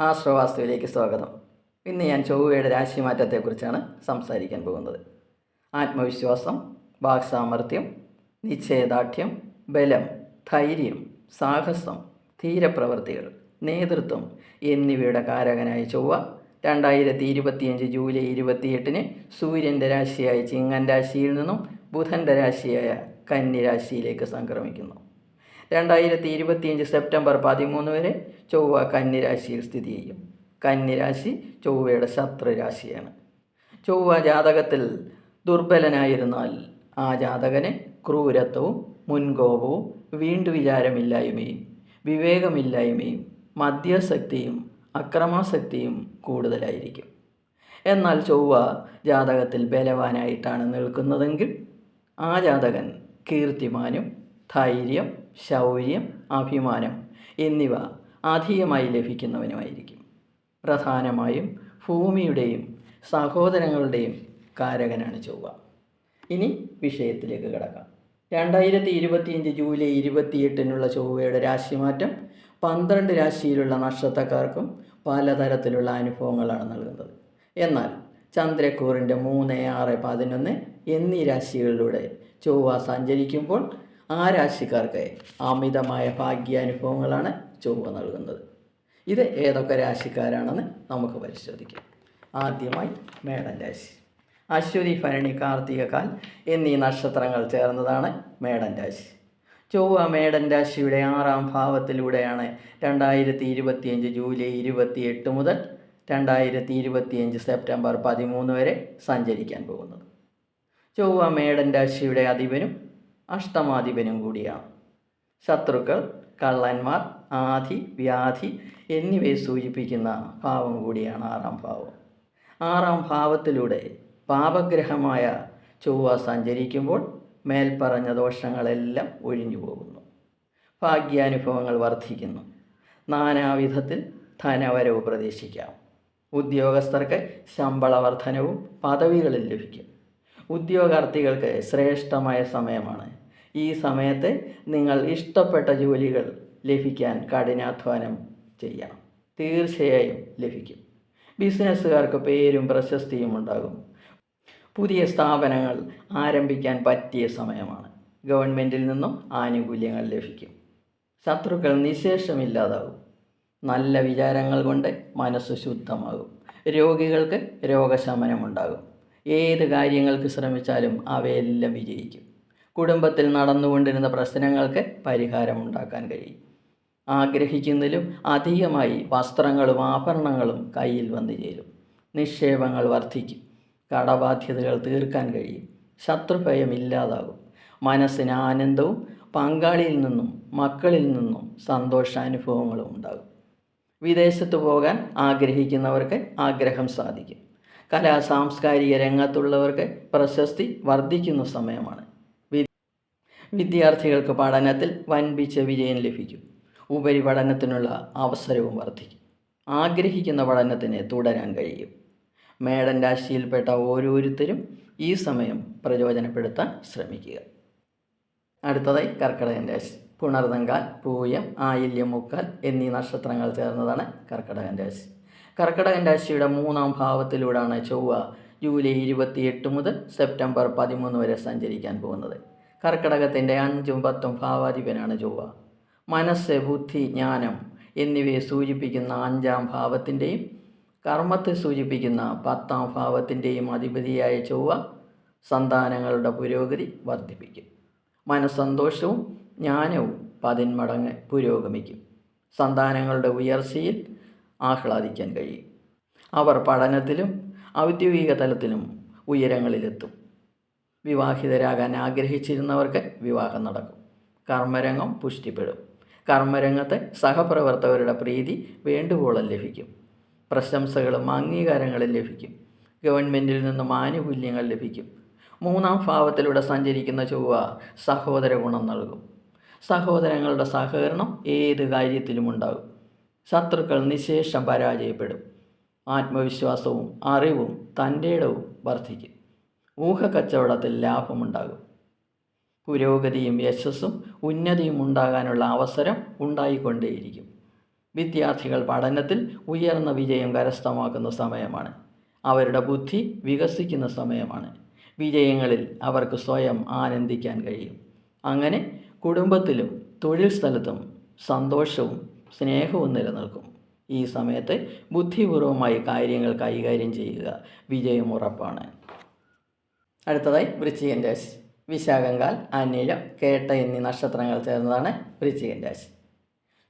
ആശ്രവാസ്തുവിലേക്ക് സ്വാഗതം. ഇന്ന് ഞാൻ ചൊവ്വയുടെ രാശിമാറ്റത്തെക്കുറിച്ചാണ് സംസാരിക്കാൻ പോകുന്നത്. ആത്മവിശ്വാസം വാക്സാമർത്ഥ്യം നിശ്ചയദാർഢ്യം ബലം ധൈര്യം സാഹസം ധീരപ്രവൃത്തികൾ നേതൃത്വം എന്നിവയുടെ കാരകനായ ചൊവ്വ രണ്ടായിരത്തി ഇരുപത്തിയഞ്ച് ജൂലൈ ഇരുപത്തിയെട്ടിന് സൂര്യന്റെ രാശിയായ ചിങ്ങൻ രാശിയിൽ നിന്നും ബുധന്റെ രാശിയായ കന്നി രാശിയിലേക്ക് സംക്രമിക്കുന്നു. രണ്ടായിരത്തി ഇരുപത്തിയഞ്ച് സെപ്റ്റംബർ പതിമൂന്ന് വരെ ചൊവ്വ കന്നിരാശിയിൽ സ്ഥിതി ചെയ്യും. കന്നിരാശി ചൊവ്വയുടെ ശത്രുരാശിയാണ്. ചൊവ്വ ജാതകത്തിൽ ദുർബലനായിരുന്നാൽ ആ ജാതകന് ക്രൂരത്വവും മുൻകോപവും വീണ്ടു വിചാരമില്ലായ്മയും വിവേകമില്ലായ്മയും മദ്യാസക്തിയും അക്രമാസക്തിയും കൂടുതലായിരിക്കും. എന്നാൽ ചൊവ്വ ജാതകത്തിൽ ബലവാനായിട്ടാണ് നിൽക്കുന്നതെങ്കിൽ ആ ജാതകൻ കീർത്തിമാനും ധൈര്യം ശൗര്യം അഭിമാനം എന്നിവ അധികമായി ലഭിക്കുന്നവനുമായിരിക്കും. പ്രധാനമായും ഭൂമിയുടെയും സഹോദരങ്ങളുടെയും കാരകനാണ് ചൊവ്വ. ഇനി വിഷയത്തിലേക്ക് കിടക്കാം. രണ്ടായിരത്തി ഇരുപത്തിയഞ്ച് ജൂലൈ ഇരുപത്തിയെട്ടിനുള്ള ചൊവ്വയുടെ രാശിമാറ്റം പന്ത്രണ്ട് രാശിയിലുള്ള നക്ഷത്രക്കാർക്കും പലതരത്തിലുള്ള അനുഭവങ്ങളാണ് നൽകുന്നത്. എന്നാൽ ചന്ദ്രക്കൂറിന്റെ മൂന്ന് ആറ് പതിനൊന്ന് എന്നീ രാശികളിലൂടെ ചൊവ്വ സഞ്ചരിക്കുമ്പോൾ ആ രാശിക്കാർക്ക് അമിതമായ ഭാഗ്യാനുഭവങ്ങളാണ് ചൊവ്വ നൽകുന്നത്. ഇത് ഏതൊക്കെ രാശിക്കാരാണെന്ന് നമുക്ക് പരിശോധിക്കാം. ആദ്യമായി മേടം രാശി. അശ്വതി ഭരണി കാർത്തികകാൽ എന്നീ നക്ഷത്രങ്ങൾ ചേർന്നതാണ് മേടൻ രാശി. ചൊവ്വ മേടൻ രാശിയുടെ ആറാം ഭാവത്തിലൂടെയാണ് രണ്ടായിരത്തി ഇരുപത്തിയഞ്ച് ജൂലൈ ഇരുപത്തിയെട്ട് മുതൽ രണ്ടായിരത്തി ഇരുപത്തിയഞ്ച് സെപ്റ്റംബർ പതിമൂന്ന് വരെ സഞ്ചരിക്കാൻ പോകുന്നത്. ചൊവ്വ മേടൻ രാശിയുടെ അധിപനും അഷ്ടമാധിപനും കൂടിയാണ് ശത്രുക്കൾ കള്ളന്മാർ ആധി വ്യാധി എന്നിവയെ സൂചിപ്പിക്കുന്ന ഭാവം കൂടിയാണ് ആറാം ഭാവം. ആറാം ഭാവത്തിലൂടെ പാപഗ്രഹമായ ചൊവ്വ സഞ്ചരിക്കുമ്പോൾ മേൽപ്പറഞ്ഞ ദോഷങ്ങളെല്ലാം ഒഴിഞ്ഞു പോകുന്നു. ഭാഗ്യാനുഭവങ്ങൾ വർദ്ധിക്കുന്നു. നാനാവിധത്തിൽ ധനവരവ് പ്രതീക്ഷിക്കാം. ഉദ്യോഗസ്ഥർക്ക് ശമ്പള വർധനവും പദവികളിൽ ലഭിക്കും. ഉദ്യോഗാർത്ഥികൾക്ക് ശ്രേഷ്ഠമായ സമയമാണ്. ഈ സമയത്ത് നിങ്ങൾ ഇഷ്ടപ്പെട്ട ജോലികൾ ലഭിക്കാൻ കഠിനാധ്വാനം ചെയ്യണം തീർച്ചയായും ലഭിക്കും. ബിസിനസ്സുകാർക്ക് പേരും പ്രശസ്തിയും ഉണ്ടാകും. പുതിയ സ്ഥാപനങ്ങൾ ആരംഭിക്കാൻ പറ്റിയ സമയമാണ്. ഗവൺമെന്റിൽ നിന്നും ആനുകൂല്യങ്ങൾ ലഭിക്കും. ശത്രുക്കൾ നിശേഷമില്ലാതാകും. നല്ല വിചാരങ്ങൾ കൊണ്ട് മനസ്സ് ശുദ്ധമാകും. രോഗികൾക്ക് രോഗശമനമുണ്ടാകും. ഏത് കാര്യങ്ങൾക്ക് ശ്രമിച്ചാലും അവയെല്ലാം വിജയിക്കും. കുടുംബത്തിൽ നടന്നുകൊണ്ടിരുന്ന പ്രശ്നങ്ങൾക്ക് പരിഹാരമുണ്ടാക്കാൻ കഴിയും. ആഗ്രഹിക്കുന്നതിലും അധികമായി വസ്ത്രങ്ങളും ആഭരണങ്ങളും കയ്യിൽ വന്നു ചേരും. നിക്ഷേപങ്ങൾ വർദ്ധിക്കും. കടബാധ്യതകൾ തീർക്കാൻ കഴിയും. ശത്രുഭയം ഇല്ലാതാകും. മനസ്സിന് ആനന്ദവും പങ്കാളിയിൽ നിന്നും മക്കളിൽ നിന്നും സന്തോഷാനുഭവങ്ങളും ഉണ്ടാകും. വിദേശത്ത് പോകാൻ ആഗ്രഹിക്കുന്നവർക്ക് ആഗ്രഹം സാധിക്കും. കലാ സാംസ്കാരിക രംഗത്തുള്ളവർക്ക് പ്രശസ്തി വർദ്ധിക്കുന്ന സമയമാണ്. വിദ്യാർത്ഥികൾക്ക് പഠനത്തിൽ വൻപിച്ച വിജയം ലഭിക്കും. ഉപരിപഠനത്തിനുള്ള അവസരവും വർദ്ധിക്കും. ആഗ്രഹിക്കുന്ന പഠനത്തിന് തുടരാൻ കഴിയും. മേടൻ രാശിയിൽപ്പെട്ട ഓരോരുത്തരും ഈ സമയം പ്രയോജനപ്പെടുത്താൻ ശ്രമിക്കുക. അടുത്തതായി കർക്കിടകൻ രാശി. പുണർതങ്കാൽ പൂയം ആയില്യം മുക്കാൽ എന്നീ നക്ഷത്രങ്ങൾ ചേർന്നതാണ് കർക്കിടകൻ രാശി. കർക്കിടകൻ രാശിയുടെ മൂന്നാം ഭാവത്തിലൂടെയാണ് ചൊവ്വ ജൂലൈ ഇരുപത്തിയെട്ട് മുതൽ സെപ്റ്റംബർ പതിമൂന്ന് വരെ സഞ്ചരിക്കാൻ പോകുന്നത്. കർക്കിടകത്തിന്റെ അഞ്ചും പത്തും ഭാവാധിപനാണ് ചൊവ്വ. മനസ്സ് ബുദ്ധി ജ്ഞാനം എന്നിവയെ സൂചിപ്പിക്കുന്ന അഞ്ചാം ഭാവത്തിന്റെയും കർമ്മത്തെ സൂചിപ്പിക്കുന്ന പത്താം ഭാവത്തിന്റെയും അധിപതിയായ ചൊവ്വ സന്താനങ്ങളുടെ പുരോഗതി വർദ്ധിപ്പിക്കും. മനസ്സന്തോഷവും ജ്ഞാനവും പതിന്മടങ്ങ് പുരോഗമിക്കും. സന്താനങ്ങളുടെ ഉയർച്ചയിൽ ആഹ്ലാദിക്കാൻ കഴിയും. അവർ പഠനത്തിലും ഔദ്യോഗിക തലത്തിലും ഉയരങ്ങളിലെത്തും. വിവാഹിതരാകാൻ ആഗ്രഹിച്ചിരുന്നവർക്ക് വിവാഹം നടക്കും. കർമ്മരംഗം പുഷ്ടിപ്പെടും. കർമ്മരംഗത്തെ സഹപ്രവർത്തകരുടെ പ്രീതി വേണ്ടുവോളം ലഭിക്കും. പ്രശംസകളും അംഗീകാരങ്ങളും ലഭിക്കും. ഗവൺമെന്റിൽ നിന്നും ആനുകൂല്യങ്ങൾ ലഭിക്കും. മൂന്നാം ഭാവത്തിലൂടെ സഞ്ചരിക്കുന്ന ചൊവ്വ സഹോദര ഗുണം നൽകും. സഹോദരങ്ങളുടെ സഹകരണം ഏത് കാര്യത്തിലും ഉണ്ടാകും. ശത്രുക്കൾ നിശേഷം പരാജയപ്പെടും. ആത്മവിശ്വാസവും അറിവും തന്റെ ഇടവും വർദ്ധിക്കും. ഊഹക്കച്ചവടത്തിൽ ലാഭമുണ്ടാകും. പുരോഗതിയും യശസ്സും ഉന്നതിയും ഉണ്ടാകാനുള്ള അവസരം ഉണ്ടായിക്കൊണ്ടേയിരിക്കും. വിദ്യാർത്ഥികൾ പഠനത്തിൽ ഉയർന്ന വിജയം കരസ്ഥമാക്കുന്ന സമയമാണ്. അവരുടെ ബുദ്ധി വികസിക്കുന്ന സമയമാണ്. വിജയങ്ങളിൽ അവർക്ക് സ്വയം ആനന്ദിക്കാൻ കഴിയും. അങ്ങനെ കുടുംബത്തിലും തൊഴിൽ സ്ഥലത്തും സന്തോഷവും സ്നേഹവും നിലനിൽക്കും. ഈ സമയത്ത് ബുദ്ധിപൂർവമായി കാര്യങ്ങൾ കൈകാര്യം ചെയ്യുക വിജയം ഉറപ്പാണ്. അടുത്തതായി വൃശ്ചികൻ രാശി. വിശാഖങ്കാൽ അനിഴം കേട്ട എന്നീ നക്ഷത്രങ്ങൾ ചേർന്നതാണ് വൃശ്ചികൻ രാശി.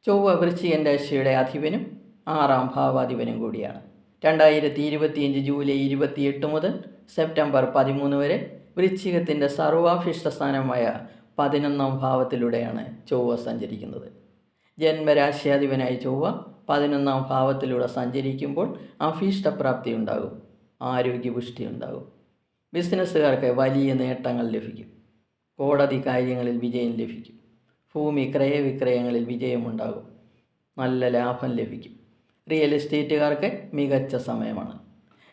ചൊവ്വ വൃശ്ചികൻ രാശിയുടെ അധിപനും ആറാം ഭാവാധിപനും കൂടിയാണ്. രണ്ടായിരത്തി ഇരുപത്തിയഞ്ച് ജൂലൈ ഇരുപത്തിയെട്ട് മുതൽ സെപ്റ്റംബർ പതിമൂന്ന് വരെ വൃശ്ചികത്തിന്റെ സർവാഭിഷ്ട സ്ഥാനമായ പതിനൊന്നാം ഭാവത്തിലൂടെയാണ് ചൊവ്വ സഞ്ചരിക്കുന്നത്. ജന്മരാശ്യാധിപനായ ചൊവ്വ പതിനൊന്നാം ഭാവത്തിലൂടെ സഞ്ചരിക്കുമ്പോൾ അഭീഷ്ടപ്രാപ്തി ഉണ്ടാകും. ആരോഗ്യപുഷ്ടി ഉണ്ടാകും. ബിസിനസ്സുകാർക്ക് വലിയ നേട്ടങ്ങൾ ലഭിക്കും. കോടതി കാര്യങ്ങളിൽ വിജയം ലഭിക്കും. ഭൂമി ക്രയവിക്രയങ്ങളിൽ വിജയമുണ്ടാകും. നല്ല ലാഭം ലഭിക്കും. റിയൽ എസ്റ്റേറ്റുകാർക്ക് മികച്ച സമയമാണ്.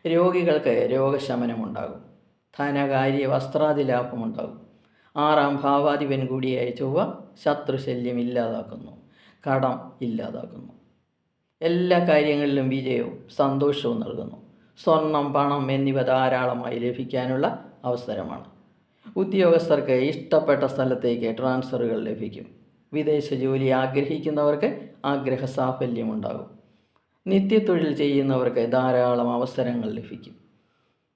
രോഗികൾക്ക് രോഗശമനമുണ്ടാകും. ധനകാര്യ വസ്ത്രാദി ലാഭമുണ്ടാകും ആറാം ഭാവാധിപൻ കൂടിയായ ചൊവ്വ ശത്രുശല്യം ഇല്ലാതാക്കുന്നു. കടം ഇല്ലാതാക്കുന്നു. എല്ലാ കാര്യങ്ങളിലും വിജയവും സന്തോഷവും നൽകുന്നു. സ്വർണം പണം എന്നിവ ധാരാളമായി ലഭിക്കാനുള്ള അവസരമാണ്. ഉദ്യോഗസ്ഥർക്ക് ഇഷ്ടപ്പെട്ട സ്ഥലത്തേക്ക് ട്രാൻസ്ഫറുകൾ ലഭിക്കും. വിദേശ ജോലി ആഗ്രഹിക്കുന്നവർക്ക് ആഗ്രഹ സാഫല്യമുണ്ടാകും നിത്യത്തൊഴിൽ ചെയ്യുന്നവർക്ക് ധാരാളം അവസരങ്ങൾ ലഭിക്കും.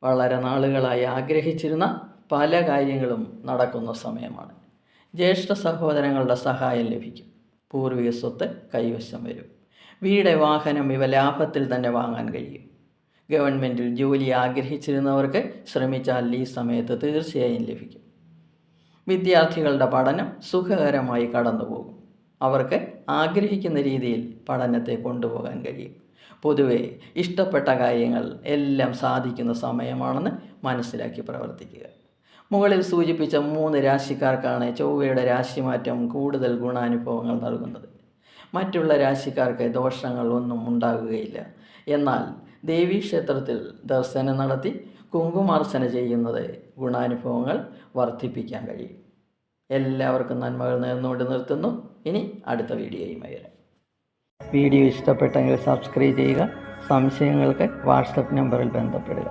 വളരെ നാളുകളായി ആഗ്രഹിച്ചിരുന്ന പല കാര്യങ്ങളും നടക്കുന്ന സമയമാണ്. ജ്യേഷ്ഠ സഹോദരങ്ങളുടെ സഹായം ലഭിക്കും. പൂർവിക സ്വത്ത് കൈവശം വരും. വീട് വാഹനം ഇവ ലാഭത്തിൽ തന്നെ വാങ്ങാൻ കഴിയും. ഗവൺമെന്റിൽ ജോലി ആഗ്രഹിച്ചിരുന്നവർക്ക് ശ്രമിച്ചാൽ ഈ സമയത്ത് തീർച്ചയായും ലഭിക്കും. വിദ്യാർത്ഥികളുടെ പഠനം സുഖകരമായി കടന്നുപോകും. അവർക്ക് ആഗ്രഹിക്കുന്ന രീതിയിൽ പഠനത്തെ കൊണ്ടുപോകാൻ കഴിയും. പൊതുവെ ഇഷ്ടപ്പെട്ട കാര്യങ്ങൾ എല്ലാം സാധിക്കുന്ന സമയമാണെന്ന് മനസ്സിലാക്കി പ്രവർത്തിക്കുക. മുകളിൽ സൂചിപ്പിച്ച മൂന്ന് രാശിക്കാർക്കാണ് ചൊവ്വയുടെ രാശിമാറ്റം കൂടുതൽ ഗുണാനുഭവങ്ങൾ നൽകുന്നത്. മറ്റുള്ള രാശിക്കാർക്ക് ദോഷങ്ങൾ ഒന്നും ഉണ്ടാകുകയില്ല. എന്നാൽ ദേവീക്ഷേത്രത്തിൽ ദർശനം നടത്തി കുങ്കുമാർച്ചന ചെയ്യുന്നത് ഗുണാനുഭവങ്ങൾ വർദ്ധിപ്പിക്കാൻ കഴിയും. എല്ലാവർക്കും നന്മകൾ നേർന്നുകൊണ്ട് നിർത്തുന്നു. ഇനി അടുത്ത വീഡിയോയുമായി വരാം. വീഡിയോ ഇഷ്ടപ്പെട്ടെങ്കിൽ സബ്സ്ക്രൈബ് ചെയ്യുക സംശയങ്ങൾക്ക് വാട്സപ്പ് നമ്പറിൽ ബന്ധപ്പെടുക.